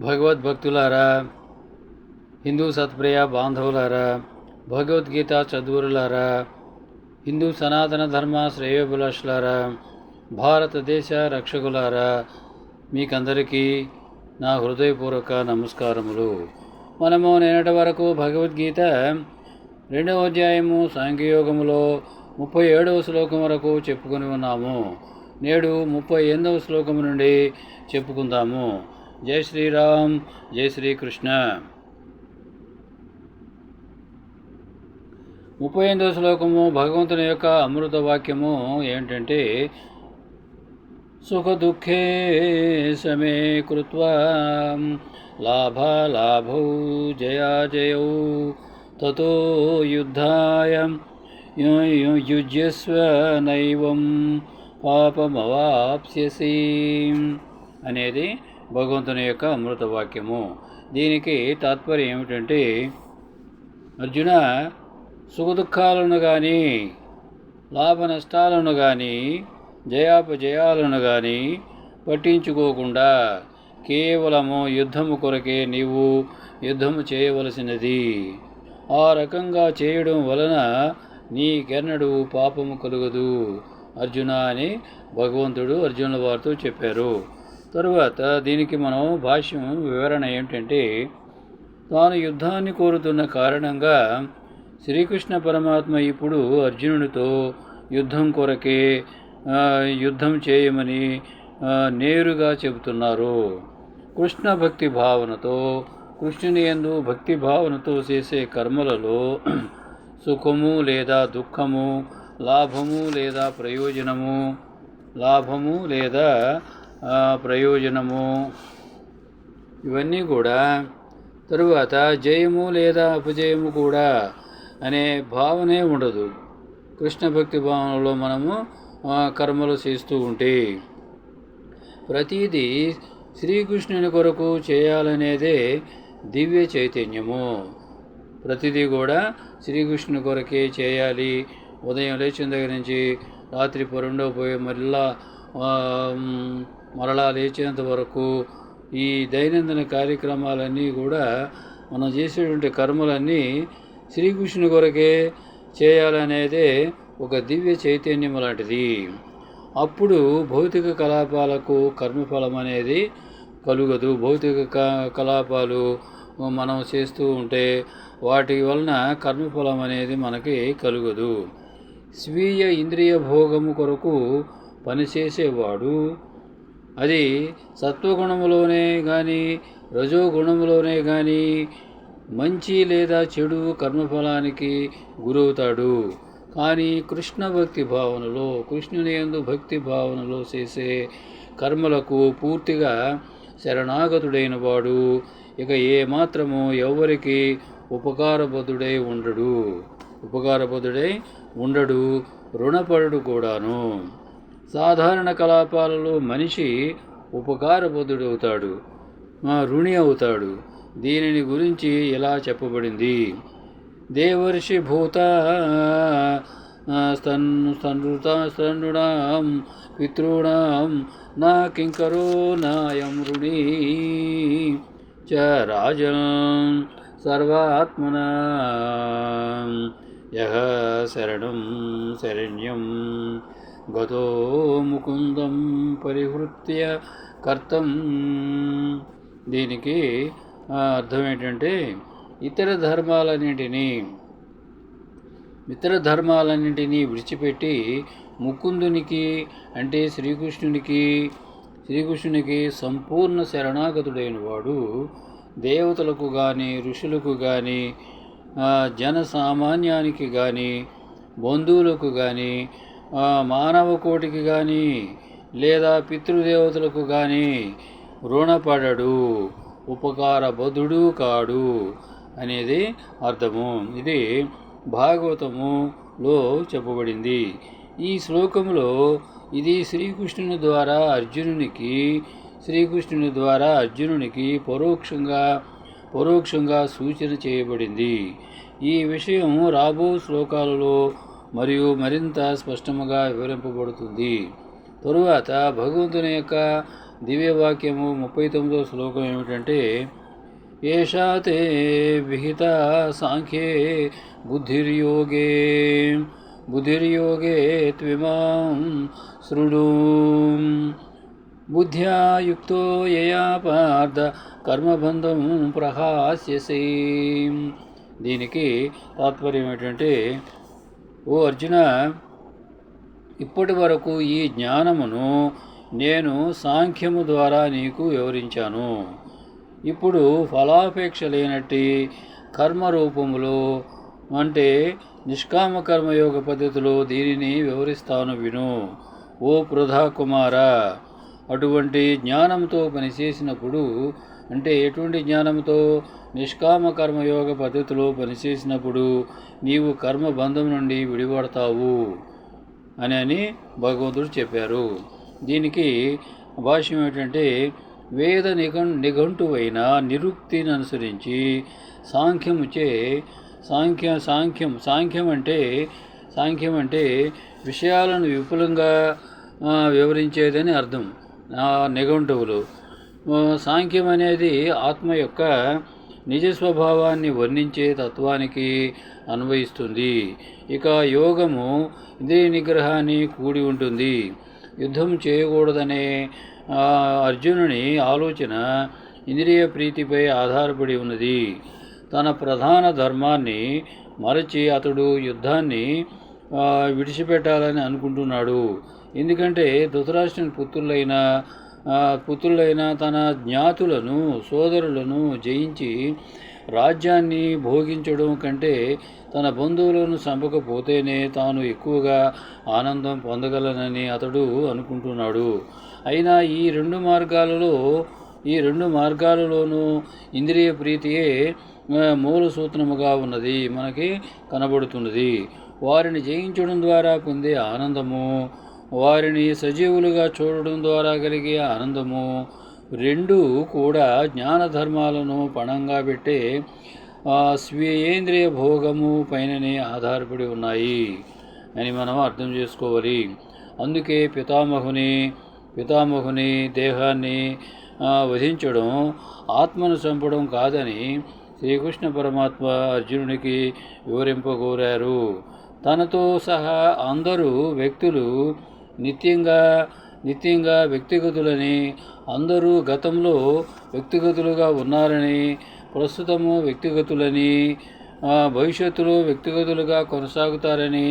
భగవద్భక్తులారా హిందూ సత్ప్రియ బాంధవులారా భగవద్గీత చదువులారా హిందూ సనాతన ధర్మ శ్రేయోభిలాషులారా భారతదేశ రక్షకులారా మీకందరికీ నా హృదయపూర్వక నమస్కారములు. మనము నేనటి వరకు భగవద్గీత రెండవ అధ్యాయము సాంఘయోగములో ముప్పై ఏడవ శ్లోకం వరకు చెప్పుకొని ఉన్నాము. నేడు ముప్పై ఎనిమిదవ శ్లోకం నుండి చెప్పుకుందాము. జై శ్రీరామ్ జై శ్రీకృష్ణ. ముప్పై ఎనిమిదవ శ్లోకము భగవంతుని యొక్క అమృత వాక్యము ఏంటంటే సుఖ దుఃఖే సమే కృత్వా లాభాలాభౌ జయాజయౌ తతో యుద్ధాయ యుజ్యస్వ నైవం పాపమవాప్స్యసి అనేది భగవంతుని యొక్క అమృత వాక్యము. దీనికి తాత్పర్యం ఏమిటంటే అర్జున సుఖదుఖాలను కానీ లాభ నష్టాలను కానీ జయాపజయాలను కానీ పట్టించుకోకుండా కేవలము యుద్ధము కొరకే నీవు యుద్ధము చేయవలసినది. ఆ రకంగా చేయడం వలన నీకెన్నడూ పాపము కలుగదు. అర్జున అని భగవంతుడు అర్జునుల వారితో చెప్పారు. తరువాత దీనికి మనం భాష్యం వివరణ ఏమిటంటే తాను యుద్ధాన్ని కోరుతున్న కారణంగా శ్రీకృష్ణ పరమాత్మ ఇప్పుడు అర్జునుడితో యుద్ధం కొరకే యుద్ధం చేయమని నేరుగా చెబుతున్నారు. కృష్ణ భక్తి భావనతో కృష్ణుని ఎందు భక్తి భావనతో చేసే కర్మలలో సుఖము లేదా దుఃఖము లాభము లేదా ప్రయోజనము లాభము లేదా ప్రయోజనము. ఇవన్నీ కూడా తరువాత జయము లేదా అపజయము కూడా అనే భావనే ఉండదు. కృష్ణ భక్తి భావనలో మనము కర్మలు చేస్తూ ఉంటే ప్రతిదీ శ్రీకృష్ణుని కొరకు చేయాలనేదే దివ్య చైతన్యము. ప్రతిదీ కూడా శ్రీకృష్ణుని కొరకే చేయాలి. ఉదయం లేచిన దగ్గర నుంచి రాత్రి పరుండో పోయి మళ్ళా మరలా లేచేంత వరకు ఈ దైనందిన కార్యక్రమాలన్నీ కూడా మనం చేసేటువంటి కర్మలన్నీ శ్రీకృష్ణుని కొరకే చేయాలనేదే ఒక దివ్య చైతన్యం లాంటిది. అప్పుడు భౌతిక కలాపాలకు కర్మఫలం అనేది కలుగదు. భౌతిక కలాపాలు మనం చేస్తూ ఉంటే వాటి వలన కర్మఫలం అనేది మనకి కలుగదు. స్వీయ ఇంద్రియ భోగము కొరకు పనిచేసేవాడు అది సత్వగుణములోనే కానీ రజోగుణములోనే కానీ మంచి లేదా చెడు కర్మఫలానికి గురవుతాడు. కానీ కృష్ణ భక్తి భావనలో కృష్ణుని ఎందు భక్తి భావనలో చేసే కర్మలకు పూర్తిగా శరణాగతుడైన వాడు ఇక ఏ మాత్రము ఎవరికి ఉపకారబద్ధుడై ఉండడు. ఉపకారబద్ధుడై ఉండడు రుణపడు కూడాను. సాధారణ కలాపాలలో మనిషి ఉపకారబద్ధుడవుతాడు రుణి అవుతాడు. దీనిని గురించి ఇలా చెప్పబడింది? దేవర్షి భూత స్తన్ స్తనృత పితॄణాం నా కింకరో నాయం రుణి చ రాజం సర్వాత్మన. యహ శరణం శరణ్యం గతో ముకుందం పరిహృత్య కర్తం. దీనికి అర్థం ఏంటంటే ఇతర ధర్మాలన్నింటినీ ఇతర ధర్మాలన్నింటినీ విడిచిపెట్టి ముకుందునికి అంటే శ్రీకృష్ణునికి శ్రీకృష్ణునికి సంపూర్ణ శరణాగతుడైన వాడు దేవతలకు కానీ ఋషులకు కానీ జన సామాన్యానికి కానీ బంధువులకు కానీ మానవ కోటికి కానీ లేదా పితృదేవతలకు కానీ రుణపడడు ఉపకారబద్ధుడు కాడు అనేది అర్థము. ఇది భాగవతములో చెప్పబడింది. ఈ శ్లోకంలో ఇది శ్రీకృష్ణుని ద్వారా అర్జునునికి శ్రీకృష్ణుని ద్వారా అర్జునునికి పరోక్షంగా పరోక్షంగా సూచన చేయబడింది. ఈ విషయం రాబో శ్లోకాలలో మరియు మరింత స్పష్టముగా వివరింపబడుతుంది. తరువాత భగవంతుని యొక్క దివ్యవాక్యము ముప్పై తొమ్మిదో శ్లోకం ఏమిటంటే ఏషా తే విహిత సాంఖ్యే బుద్ధిర్యోగే బుద్ధిర్యోగే త్విమాం శృణు. బుద్ధ్యా యుక్తో యయా పార్థ కర్మబంధం ప్రహాస్యసి. దీనికి తాత్పర్యం ఏంటంటే ఓ అర్జున ఇప్పటి వరకు ఈ జ్ఞానమును నేను సాంఖ్యము ద్వారా నీకు వివరించాను. ఇప్పుడు ఫలాపేక్ష లేనట్టి కర్మరూపములో అంటే నిష్కామ కర్మయోగ పద్ధతిలో దీనిని వివరిస్తాను విను. ఓ పృథా కుమార అటువంటి జ్ఞానంతో పనిచేసినప్పుడు అంటే ఎటువంటి జ్ఞానంతో నిష్కామ కర్మయోగ పద్ధతిలో పనిచేసినప్పుడు నీవు కర్మబంధం నుండి విడిపడతావు అని అని భగవంతుడు చెప్పారు. దీనికి భాష్యం ఏంటంటే వేద నిఘం నిఘంటువైన నిరుక్తిని అనుసరించి సాంఖ్యముచే సాంఖ్య సాంఖ్యం సాంఖ్యం అంటే సాంఖ్యం అంటే విషయాలను విపులంగా వివరించేదని అర్థం. నిఘంటువులు. సాంఖ్యం అనేది ఆత్మ యొక్క నిజ స్వభావాన్ని వర్ణించే తత్వానికి అన్వయిస్తుంది. ఇక యోగము ఇంద్రియ నిగ్రహాన్ని కూడి ఉంటుంది. యుద్ధం చేయకూడదనే అర్జునుని ఆలోచన ఇంద్రియ ప్రీతిపై ఆధారపడి ఉన్నది. తన ప్రధాన ధర్మాన్ని మరచి అతడు యుద్ధాన్ని విడిచిపెట్టాలని అనుకుంటున్నాడు. ఎందుకంటే ధృతరాష్ట్రుని పుత్రులైన ఆ, పుత్రులైన తన జ్ఞాతులను సోదరులను జయించి రాజ్యాన్ని భోగించడం కంటే తన బంధువులను చంపకపోతేనే తాను ఎక్కువగా ఆనందం పొందగలనని అతడు అనుకుంటున్నాడు. అయినా ఈ రెండు మార్గాలలో ఈ రెండు మార్గాలలోనూ ఇంద్రియ ప్రీతియే మూల సూత్రముగా ఉన్నది మనకి కనబడుతున్నది. వారిని జయించడం ద్వారా పొందే ఆనందము వారిని సజీవులుగా చూడడం ద్వారా కలిగే ఆనందము. రెండు కూడా జ్ఞానధర్మాలను పణంగా పెట్టే స్వీయేంద్రియ భోగము పైననే ఆధారపడి ఉన్నాయి అని మనం అర్థం చేసుకోవాలి. అందుకే పితామహుని పితామహుని దేహాన్ని వధించడం ఆత్మను చంపడం కాదని శ్రీకృష్ణ పరమాత్మ అర్జునునికి వివరింపగోరారు తనతో సహా అందరూ వ్యక్తులు నిత్యంగా నిత్యంగా వ్యక్తిగతులని అందరూ గతంలో వ్యక్తిగతులుగా ఉన్నారని ప్రస్తుతము వ్యక్తిగతులని భవిష్యత్తులో వ్యక్తిగతులుగా కొనసాగుతారని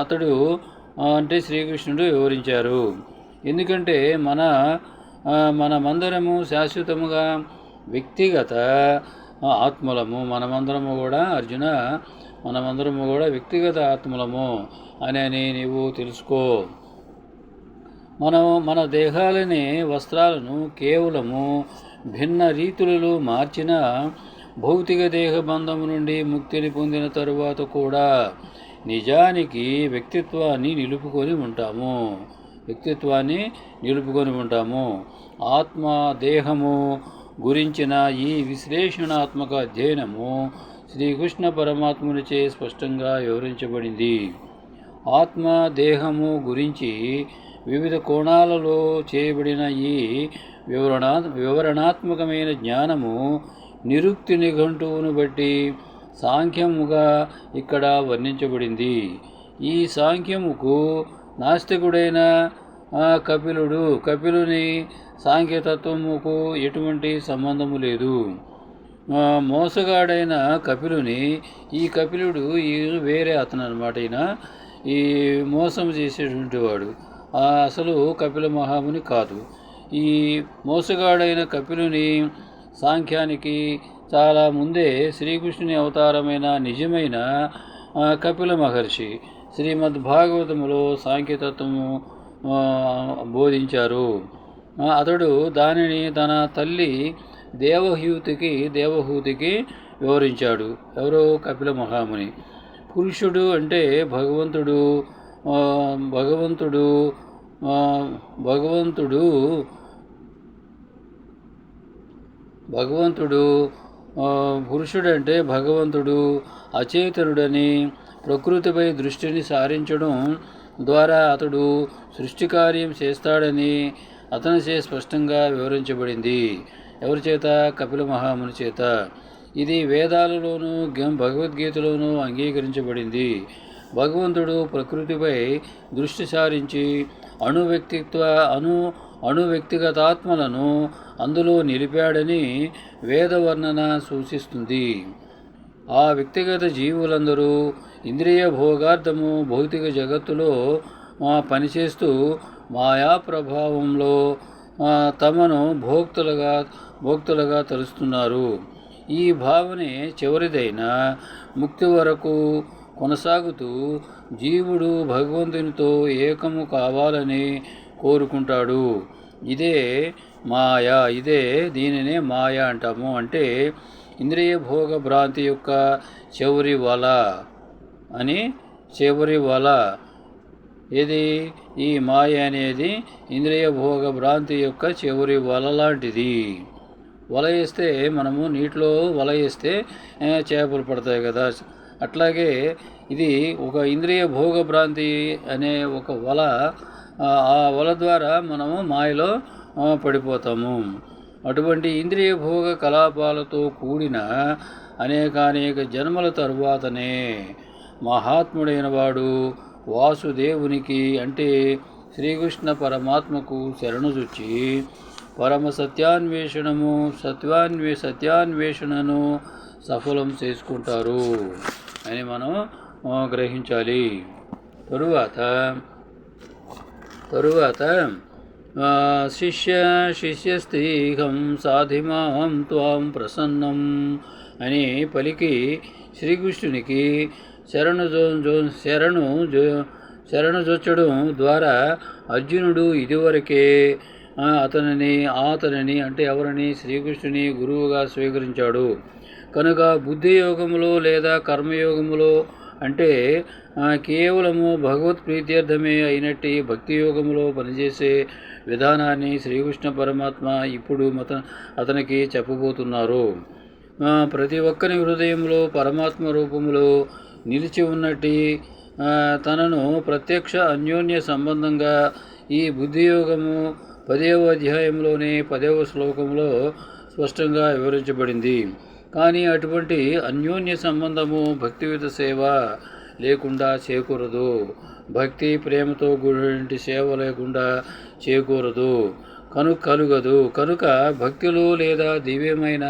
అతడు అంటే శ్రీకృష్ణుడు వివరించారు. ఎందుకంటే మన మనమందరము శాశ్వతముగా వ్యక్తిగత ఆత్మలము మనమందరము కూడా అర్జున మనమందరము కూడా వ్యక్తిగత ఆత్మలము అని అని నీవు తెలుసుకో. మనం మన దేహాలని వస్త్రాలను కేవలము భిన్న రీతులలో మార్చిన భౌతిక దేహ బంధము నుండి ముక్తిని పొందిన తరువాత కూడా నిజానికి వ్యక్తిత్వాన్ని నిలుపుకొని ఉంటాము. వ్యక్తిత్వాన్ని నిలుపుకొని ఉంటాము. ఆత్మ దేహము గురించిన ఈ విశ్లేషణాత్మక అధ్యయనము శ్రీకృష్ణ పరమాత్మునిచే స్పష్టంగా వివరించబడింది. ఆత్మ దేహము గురించి వివిధ కోణాలలో చేయబడిన ఈ వివరణా వివరణాత్మకమైన జ్ఞానము నిరుక్తి నిఘంటువును బట్టి సాంఖ్యముగా ఇక్కడ వర్ణించబడింది. ఈ సాంఖ్యముకు నాస్తికుడైన కపిలుడు కపిలుని సాంఖ్యతత్వముకు ఎటువంటి సంబంధము లేదు. మోసగాడైన కపిలుని ఈ కపిలుడు ఈ వేరే అతను అనమాట ఈయన. ఈ మోసం చేసేటువంటి వాడు. అసలు కపిల మహాముని కాదు. ఈ మోసగాడైన కపిలుని సాంఖ్యానికి చాలా ముందే శ్రీకృష్ణుని అవతారమైన నిజమైన కపిల మహర్షి శ్రీమద్ భాగవతములో సాంఖ్యతత్వము బోధించారు. అతడు దానిని తన తల్లి దేవహూతికి దేవహూతికి వివరించాడు. ఎవరో కపిల మహాముని. పురుషుడు అంటే భగవంతుడు భగవంతుడు భగవంతుడు భగవంతుడు పురుషుడు పురుషుడంటే భగవంతుడు అచేతనుడని ప్రకృతిపై దృష్టిని సారించడం ద్వారా అతడు సృష్టి కార్యం చేస్తాడని అతనిచే స్పష్టంగా వివరించబడింది. ఎవరి చేత? కపిల మహాముని చేత. ఇది వేదాలలోనూ గం భగవద్గీతలోనూ అంగీకరించబడింది. భగవంతుడు ప్రకృతిపై దృష్టి సారించి అణు వ్యక్తిత్వ అణు అణు వ్యక్తిగతాత్మలను అందులో నిలిపాడని వేదవర్ణన సూచిస్తుంది. ఆ వ్యక్తిగత జీవులందరూ ఇంద్రియ భోగార్థము భౌతిక జగత్తులో మా పనిచేస్తూ మాయా ప్రభావంలో తమను భోక్తులుగా భోక్తులుగా తలుస్తున్నారు. ఈ భావనే చివరిదైన ముక్తి వరకు కొనసాగుతూ జీవుడు భగవంతునితో ఏకము కావాలని కోరుకుంటాడు. ఇదే మాయ ఇదే దీనినే మాయ అంటాము. అంటే ఇంద్రియ భోగ భ్రాంతి యొక్క చివరి వల అని చివరి వల ఇది ఈ మాయ అనేది ఇంద్రియ భోగ భ్రాంతి యొక్క చివరి వల లాంటిది. వల వేస్తే మనము నీటిలో వల వేస్తే చేపలు పడతాయి కదా. అట్లాగే ఇది ఒక ఇంద్రియ భోగ భ్రాంతి అనే ఒక వల ఆ వల ద్వారా మనము మాయలో పడిపోతాము. అటువంటి ఇంద్రియ భోగ కలాపాలతో కూడిన అనేకానేక జన్మల తరువాతనే మహాత్ముడైన వాడు వాసుదేవునికి అంటే శ్రీకృష్ణ పరమాత్మకు శరణుజొచ్చి పరమ సత్యాన్వేషణము సత్వాన్వే సత్యాన్వేషణను సఫలం చేసుకుంటారు అని మనం గ్రహించాలి. తరువాత తరువాత శిష్య శిష్య శిష్యస్తీహం సాధిమాం త్వాం ప్రసన్నం అని పలికి శ్రీకృష్ణునికి శరణు జో జో- శరణు జో ద్వారా అర్జునుడు ఇదివరకే ఆ, అతనిని అతనిని అంటే ఎవరిని? శ్రీకృష్ణుని గురువుగా స్వీకరించాడు. కనుక బుద్ధి యోగములో లేదా కర్మయోగములో అంటే కేవలము భగవత్ ప్రీత్యర్థమే అయినట్టు భక్తి యోగములో పనిచేసే విధానాన్ని శ్రీకృష్ణ పరమాత్మ ఇప్పుడు మత అతనికి చెప్పబోతున్నారు. ప్రతి ఒక్కరి హృదయంలో పరమాత్మ రూపంలో నిలిచి ఉన్నట్టి తనను ప్రత్యక్ష అన్యోన్య సంబంధంగా ఈ బుద్ధియోగము పదవ అధ్యాయంలోనే పదవ శ్లోకంలో స్పష్టంగా వివరించబడింది. కానీ అటువంటి అన్యోన్య సంబంధము భక్తివిధ సేవ లేకుండా చేకూరదు. భక్తి ప్రేమతో గుడి సేవ లేకుండా చేకూరదు. కనుక కలుగదు. కనుక భక్తులు లేదా దివ్యమైన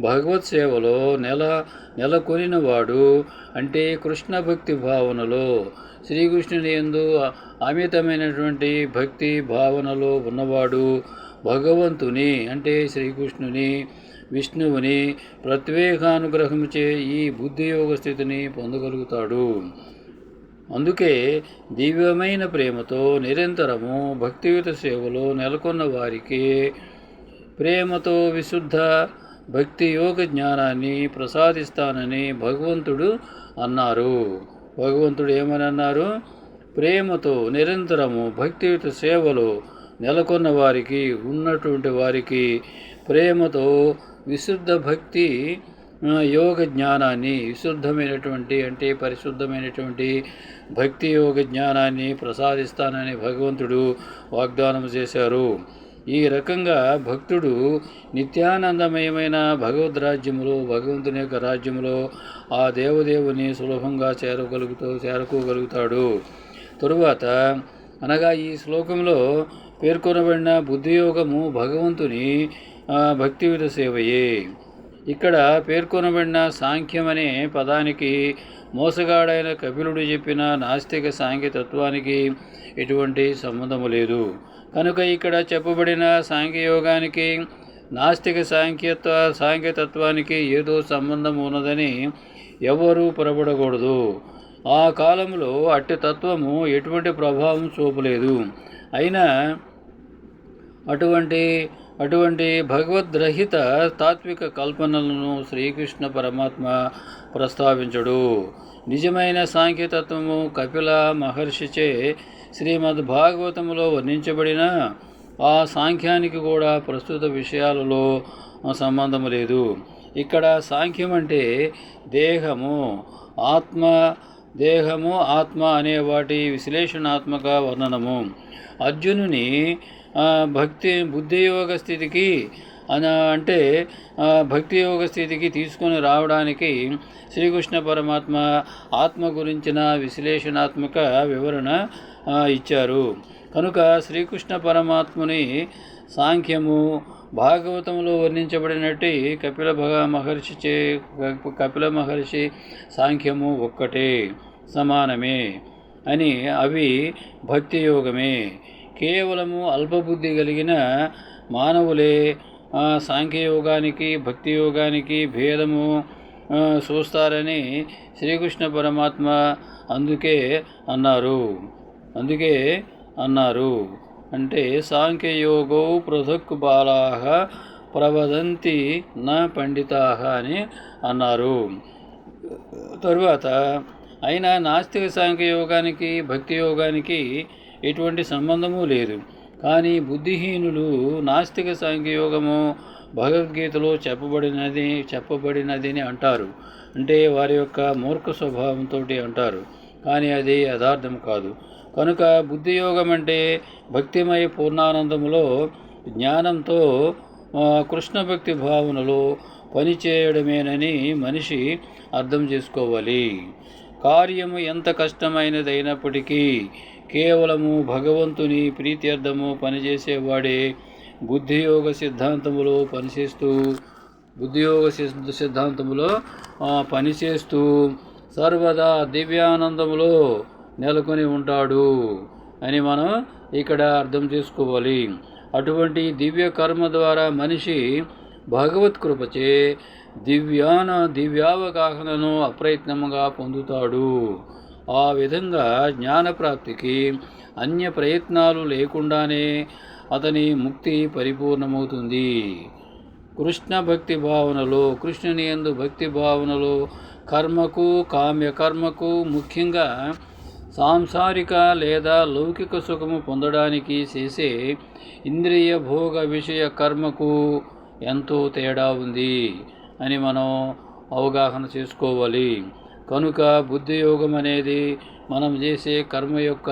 భగవత్ సేవలో నెల నెలకొనిన వాడు అంటే కృష్ణ భక్తి భావనలో శ్రీకృష్ణుని ఎందు అమితమైనటువంటి భక్తి భావనలో ఉన్నవాడు భగవంతుని అంటే శ్రీకృష్ణుని విష్ణువుని ప్రత్యేకానుగ్రహముచే ఈ బుద్ధియోగ స్థితిని పొందగలుగుతాడు. అందుకే దివ్యమైన ప్రేమతో నిరంతరము భక్తియుత సేవలో నెలకొన్న వారికి ప్రేమతో విశుద్ధ భక్తి యోగ జ్ఞానాన్ని ప్రసాదిస్తానని భగవంతుడు అన్నారు. భగవంతుడు ఏమని అన్నారు? ప్రేమతో నిరంతరము భక్తియుత సేవలో నెలకొన్న వారికి ఉన్నటువంటి వారికి ప్రేమతో విశుద్ధ భక్తి యోగ జ్ఞానాన్ని విశుద్ధమైనటువంటి అంటే పరిశుద్ధమైనటువంటి భక్తి యోగ జ్ఞానాన్ని ప్రసాదిస్తానని భగవంతుడు వాగ్దానం చేశారు. ఈ రకంగా భక్తుడు నిత్యానందమయమైన భగవద్ రాజ్యములో భగవంతుని యొక్క రాజ్యములో ఆ దేవదేవుని సులభంగా చేరగలుగుతూ చేరుకోగలుగుతాడు. తరువాత అనగా ఈ శ్లోకంలో పేర్కొనబడిన బుద్ధియోగము భగవంతుని భక్తివిధ సేవయే. ఇక్కడ పేర్కొనబడిన సాంఖ్యం అనే పదానికి మోసగాడైన కపిలుడు చెప్పిన నాస్తిక సాంఖ్యతత్వానికి ఎటువంటి సంబంధము లేదు. కనుక ఇక్కడ చెప్పబడిన సాంఖ్యయోగానికి నాస్తిక సాంఖ్యత్వ సాంఖ్యతత్వానికి ఏదో సంబంధం ఉన్నదని ఎవరూ పొరపడకూడదు. ఆ కాలంలో అట్టి తత్వము ఎటువంటి ప్రభావం చూపలేదు. అయినా అటువంటి అటువంటి భగవద్రహిత తాత్విక కల్పనలను శ్రీకృష్ణ పరమాత్మ ప్రస్తావించడు. నిజమైన సాంఖ్యతత్వము కపిల మహర్షిచే శ్రీమద్ భాగవతములో వర్ణించబడిన ఆ సాంఖ్యానికి కూడా ప్రస్తుత విషయాలలో సంబంధం లేదు. ఇక్కడ సాంఖ్యం అంటే దేహము. ఆత్మ దేహము ఆత్మ అనే వాటి విశ్లేషణాత్మక వర్ణనము. అర్జునుని భక్తి బుద్ధి యోగ స్థితికి అన అంటే భక్తి యోగ స్థితికి తీసుకొని రావడానికి శ్రీకృష్ణ పరమాత్మ ఆత్మ గురించిన విశ్లేషణాత్మక వివరణ ఇచ్చారు. కనుక శ్రీకృష్ణ పరమాత్ముని సాంఖ్యము భాగవతంలో వర్ణించబడినట్టు కపిల భగ మహర్షి చే కపిల మహర్షి సాంఖ్యము ఒక్కటే సమానమే అని అవి భక్తి యోగమే కేవలము అల్పబుద్ధి కలిగిన మానవులే సాంఖ్యయోగానికి భక్తి యోగానికి భేదము చూస్తారని శ్రీకృష్ణ పరమాత్మ అందుకే అన్నారు. అందుకే అన్నారు. అంటే సాంఖ్యయోగో పృథక్ బాలాహ ప్రవదంతి నా పండితా అని అన్నారు. తరువాత అయినా నాస్తిక సాంఖ్యయోగానికి భక్తి యోగానికి ఎటువంటి సంబంధము లేదు. కానీ బుద్ధిహీనులు నాస్తిక సాంఘయోగము భగవద్గీతలో చెప్పబడినది చెప్పబడినదని అంటారు. అంటే వారి యొక్క మూర్ఖ స్వభావంతో అంటారు. కానీ అది యథార్థం కాదు. కనుక బుద్ధియోగం అంటే భక్తిమయ పూర్ణానందములో జ్ఞానంతో కృష్ణ భక్తి భావనలో పనిచేయడమేనని మనిషి అర్థం చేసుకోవాలి. కార్యము ఎంత కష్టమైనదైనప్పటికీ కేవలము భగవంతుని ప్రీత్యర్థము పనిచేసేవాడే బుద్ధియోగ సిద్ధాంతములో పనిచేస్తూ బుద్ధియోగ సిద్ధాంతములో పనిచేస్తూ సర్వదా దివ్యానందములో నెలకొని ఉంటాడు అని మనం ఇక్కడ అర్థం చేసుకోవాలి. అటువంటి దివ్య కర్మ ద్వారా మనిషి భగవత్ కృపచే దివ్యాన దివ్యావగాహనను అప్రయత్నముగా పొందుతాడు. ఆ విధంగా జ్ఞానప్రాప్తికి అన్య ప్రయత్నాలు లేకుండానే అతని ముక్తి పరిపూర్ణమవుతుంది. కృష్ణ భక్తి భావనలో కృష్ణుని ఎందు భక్తి భావనలో కర్మకు కామ్య కర్మకు ముఖ్యంగా సాంసారిక లేదా లౌకిక సుఖము పొందడానికి చేసే ఇంద్రియ భోగ విషయ కర్మకు ఎంతో తేడా ఉంది అని మనం అవగాహన చేసుకోవాలి. కనుక బుద్ధి యోగం అనేది మనం చేసే కర్మ యొక్క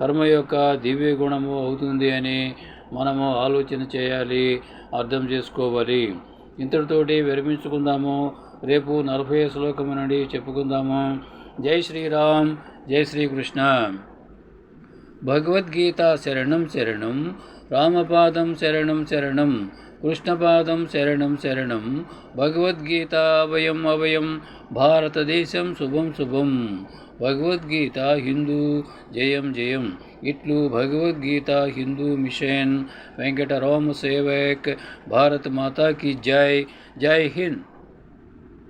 కర్మ యొక్క దివ్య గుణము అవుతుంది అని మనము ఆలోచన చేయాలి అర్థం చేసుకోవాలి. ఇంతటితోటి విరమించుకుందాము. రేపు నలభై శ్లోకం నుండి చెప్పుకుందాము. జై శ్రీరామ్ జై శ్రీకృష్ణ. భగవద్గీత శరణం శరణం రామపాదం శరణం శరణం. కృష్ణపాదం శరణం శరణం. భగవద్గీత అభయం అభయం భారతదేశం శుభం శుభం. భగవద్గీత హిందూ జయం జయం. ఇట్లు భగవద్గీత హిందూ మిషన్. వెంకటరామ సేవక్. భారత్ మాతా కి జై. జై హింద్.